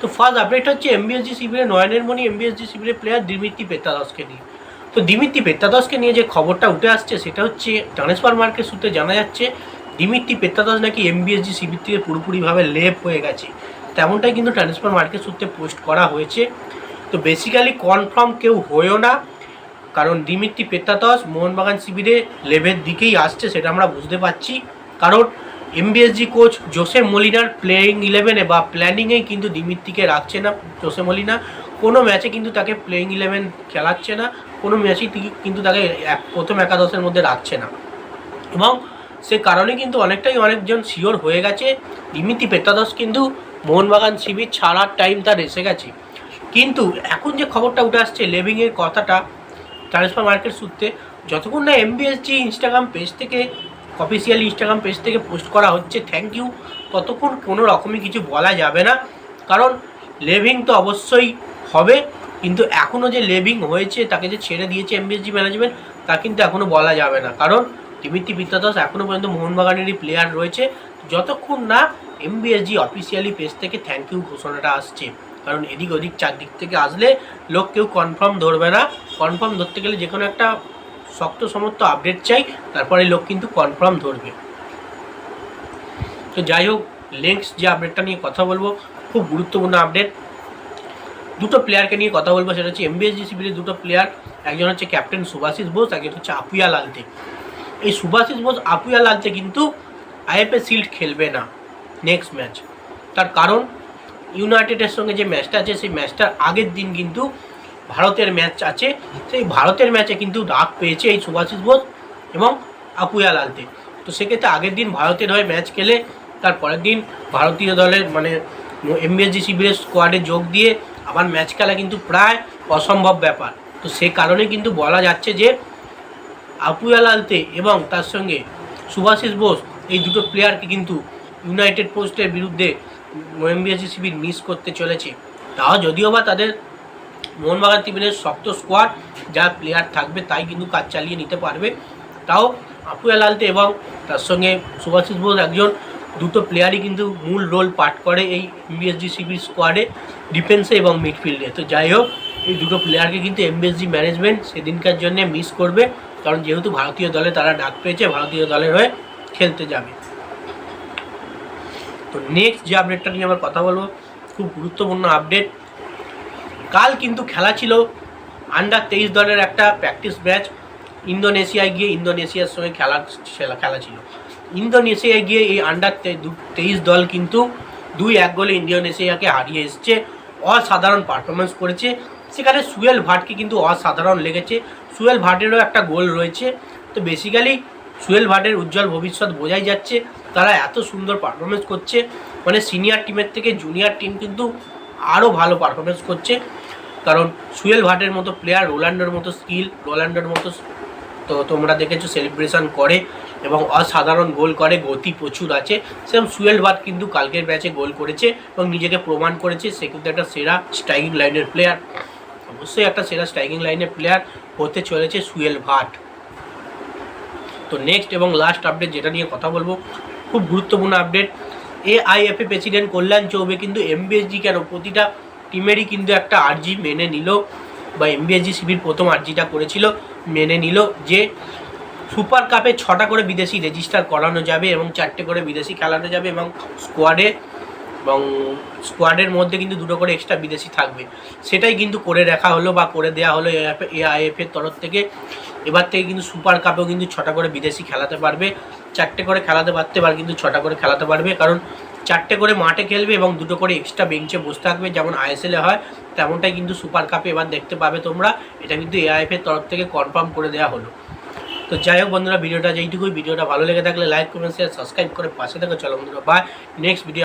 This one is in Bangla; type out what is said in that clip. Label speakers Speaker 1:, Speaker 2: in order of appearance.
Speaker 1: তো ফার্স্ট আপডেট হচ্ছে এমবিএসজি শিবিরে নয়নের মণি এমবিএসজি শিবিরে প্লেয়ার দিমিত্রি পেত্তাদসকে নিয়ে। তো দিমিত্রি পেত্তাদসকে নিয়ে যে খবরটা উঠে আসছে, সেটা হচ্ছে ট্রান্সফার মার্কেট সূত্রে জানা যাচ্ছে দিমিত্রি পেত্তাদস নাকি এমবিএসজি শিবির থেকে পুরোপুরিভাবে লেপ হয়ে গেছে। তেমনটাই কিন্তু ট্রান্সফার মার্কেট সূত্রে পোস্ট করা হয়েছে। তো বেসিক্যালি কনফার্ম কেউ হয়েও না, কারণ দিমিত্রি পেত্তাদস মোহনবাগান শিবিরে লেভের দিকেই আসছে, সেটা আমরা বুঝতে পারছি। কারণ এমবিএসজি কোচ জোসে মলিনার প্লেয়িং ইলেভেনে বা প্ল্যানিংয়েই কিন্তু দিমিত্রিকে রাখছে না জোসে মলিনা কোনো ম্যাচে কিন্তু তাকে প্লেয়িং ইলেভেন খেলাচ্ছে না, কোনো ম্যাচেই কিন্তু তাকে প্রথম একাদশের মধ্যে রাখছে না। এবং সে কারণে কিন্তু অনেকটাই অনেকজন শিওর হয়ে গেছে। দিমিত্রি পেত্তাদস কিন্তু মোহনবাগান শিবির ছাড়ার টাইম তার এসে গেছে। কিন্তু এখন যে খবরটা উঠে আসছে লেভিংয়ের কথাটা ট্রান্সফার মার্কেট সূত্রে, যতক্ষণ না এমবিএসজি ইনস্টাগ্রাম পেজ থেকে অফিসিয়াল ইনস্টাগ্রাম পেজ থেকে পোস্ট করা হচ্ছে। থ্যাংক ইউ ততক্ষণ কোনো রকমই কিছু বলা যাবে না। কারণ লেভিং তো অবশ্যই হবে। কিন্তু এখনও যে লেভিং হয়েছে, তাকে যে ছেড়ে দিয়েছে এমবিএসজি ম্যানেজমেন্ট তা কিন্তু এখনও বলা যাবে না। কারণ দিমিত্রি বিদ্যাদাস এখনও পর্যন্ত মোহনবাগানেরই প্লেয়ার রয়েছে। যতক্ষণ না এমবিএসজি অফিসিয়ালি পেজ থেকে থ্যাংক ইউ ঘোষণাটা আসছে। কারণ এদিক ওদিক চারদিক থেকে আসলে লোক কেউ কনফার্ম ধরবে না। কনফার্ম ধরতে গেলে যে কোনো একটা শক্ত সমর্থ আপডেট চাই, তারপরে লোক কিন্তু কনফার্ম ধরবে। তো যাই হোক নেক্সট যে আপডেটটা নিয়ে কথা বলব, খুব গুরুত্বপূর্ণ আপডেট দুটো প্লেয়ারকে নিয়ে কথা বলব, সেটা হচ্ছে এমবিএসজি শিবিরের দুটো প্লেয়ার একজন হচ্ছে ক্যাপ্টেন সুভাষিস বোস, একজন হচ্ছে আপুয়া লালতে এই সুভাষিস বোস আপুয়া লালতে কিন্তু আইএফএ শিল্ড খেলবে না নেক্সট ম্যাচ তার কারণ ইউনাইটেডের সঙ্গে যে ম্যাচটা আছে, সেই ম্যাচটার আগের দিন কিন্তু ভারতের ম্যাচ আছে। সেই ভারতের ম্যাচে কিন্তু ডাক পেয়েছে এই সুভাষিস বোস এবং আপুয়া লালতে তো সেক্ষেত্রে আগের দিন ভারতের হয়ে ম্যাচ খেলে, তার পরের দিন ভারতীয় দলের মানে এমবিএসজি শিবিরের স্কোয়াডে যোগ দিয়ে আবার ম্যাচ খেলা কিন্তু প্রায় অসম্ভব ব্যাপার। তো সে কারণে কিন্তু বলা যাচ্ছে যে আপুয়া লালতে এবং তার সঙ্গে সুভাষিস বোস এই দুটো প্লেয়ারকে কিন্তু ইউনাইটেড পোস্টের বিরুদ্ধে এমবিএসজি শিবির মিস করতে চলেছে। তাও যদিও বা তাদের মোহনবাগান টিমের শক্ত স্কোয়াড যা প্লেয়ার থাকবে তাই কিন্তু কাজ চালিয়ে নিতে পারবে। তাও আপুয়া লালতে এবং তার সঙ্গে সুভাষিস বোস একজন, দুটো প্লেয়ারই কিন্তু মূল রোল পাঠ করে এই এমবিএসজি শিবির স্কোয়াডে ডিফেন্সে এবং মিডফিল্ডে তো যাই হোক, এই দুটো প্লেয়ারকে কিন্তু এমবিএসজি ম্যানেজমেন্ট সেদিনকার জন্য মিস করবে, কারণ যেহেতু ভারতীয় দলে তারা ডাক পেয়েছে, ভারতীয় দলের হয়ে খেলতে যাবে। তো নেক্সট যে আপডেটটা নিয়ে আমার কথা বলব, খুব গুরুত্বপূর্ণ আপডেট কাল কিন্তু খেলা ছিল আন্ডার তেইশ দলের একটা প্র্যাকটিস ম্যাচ ইন্দোনেশিয়ায় গিয়ে ইন্দোনেশিয়ার সঙ্গে খেলা খেলা ছিল। ইন্দোনেশিয়ায় গিয়ে এই আন্ডার তেইশ দল কিন্তু দুই এক গোলে ইন্দোনেশিয়াকে হারিয়ে এসছে, অসাধারণ পারফরমেন্স করেছে। সেখানে সুয়েল ভাটকে কিন্তু অসাধারণ লেগেছে। সুয়েল ভাটেরও একটা গোল রয়েছে। তো বেসিক্যালি সুয়েল ভাটের উজ্জ্বল ভবিষ্যৎ বোঝাই যাচ্ছে, তারা এত সুন্দর পারফরমেন্স করছে। মানে সিনিয়র টিমের থেকে জুনিয়র টিম কিন্তু আরও ভালো পারফরমেন্স করছে। কারণ সুয়েল ভাটের মতো প্লেয়ার রোলান্ডোর মতো স্কিল রোলান্ডোর মতো তো তোমরা দেখেছ সেলিব্রেশন করে এবং অসাধারণ গোল করে, গতি প্রচুর আছে। সেরকম সুয়েল ভাট কিন্তু কালকের ম্যাচে গোল করেছে এবং নিজেকে প্রমাণ করেছে। সে কিন্তু একটা সেরা স্ট্রাইকিং লাইনের প্লেয়ার অবশ্যই একটা সেরা স্ট্রাইকিং লাইনের প্লেয়ার হতে চলেছে সুয়েল ভাট। তো নেক্সট এবং লাস্ট আপডেট যেটা নিয়ে কথা বলব, খুব গুরুত্বপূর্ণ update AIFF president Kalyan Chaubey কিন্তু এমবিএসজি কেন প্রতিটা টিমেরই কিন্তু একটা আর্জি মেনে নিল বা এমবিএসজি শিবির প্রথম আর্জিটা করেছিল, মেনে নিল যে সুপার কাপে ছটা করে বিদেশি রেজিস্টার করানো যাবে এবং চারটে করে বিদেশি খেলানো যাবে এবং স্কোয়াডে এবং স্কোয়াডের মধ্যে কিন্তু দুটো করে এক্সট্রা বিদেশি থাকবে। সেটাই কিন্তু করে রাখা হলো বা করে দেওয়া হলো এআইএফের তরফ থেকে। এবার থেকে কিন্তু সুপার কাপেও কিন্তু ছটা করে বিদেশি খেলাতে পারবে। চারটে করে খেলাতে পারতে পারে, কিন্তু ছটা করে খেলাতে পারবে। কারণ চারটে করে মাঠে খেলবে এবং দুটো করে এক্সট্রা বেঞ্চে বসে থাকবে, যেমন আইএসএলে হয়, তেমনটাই কিন্তু সুপার কাপে এবার দেখতে পাবে তোমরা। এটা কিন্তু এআইএফের তরফ থেকে কনফার্ম করে দেওয়া হলো। তো যাই হোক বন্ধুরা, ভিডিওটা যেইটুকুই, ভিডিওটা ভালো লেগে থাকলে লাইক কমেন্ট শেয়ার সাবস্ক্রাইব করে পাশে থাকো। চলো বন্ধুরা বাই নেক্সট ভিডিও